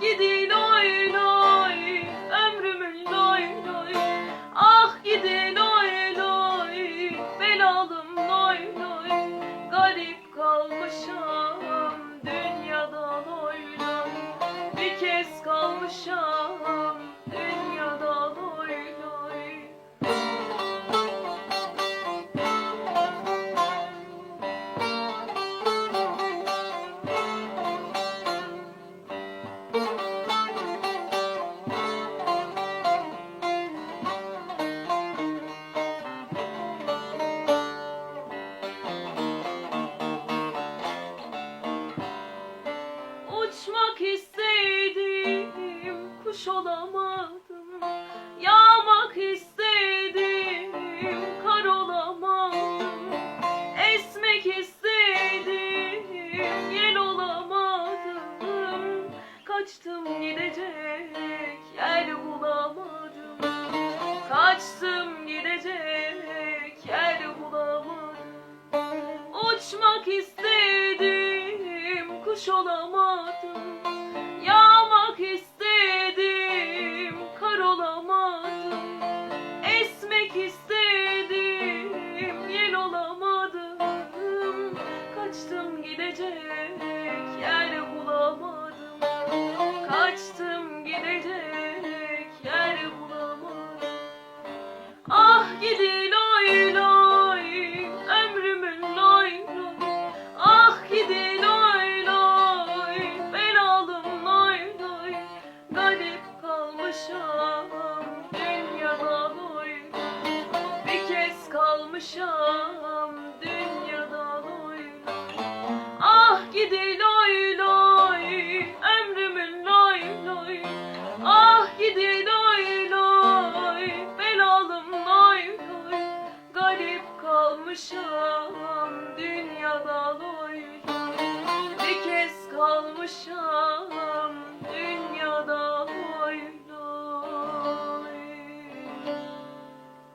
Gidi loy loy ömrümün loy loy Ah gidi loy loy belalım loy loy Garip kalmışam dünyada loy loy Bir kez kalmışam kuş olamadım. Yağmak istedim, kar olamadım. Esmek istedim, yel olamadım. Kaçtım gidecek, yer bulamadım. Kaçtım gidecek, yer bulamadım. Uçmak istedim, kuş olamadım. Gidecek, yer bulamadım. Kaçtım gidecek, yer bulamadım. Ah gidi loy loy ömrümün loy loy Ah gidi loy loy belalım loy loy Garip kalmışam dünyada loy Bir kez kalmışam kalmışam dünyada loy loy Bir kez kalmışam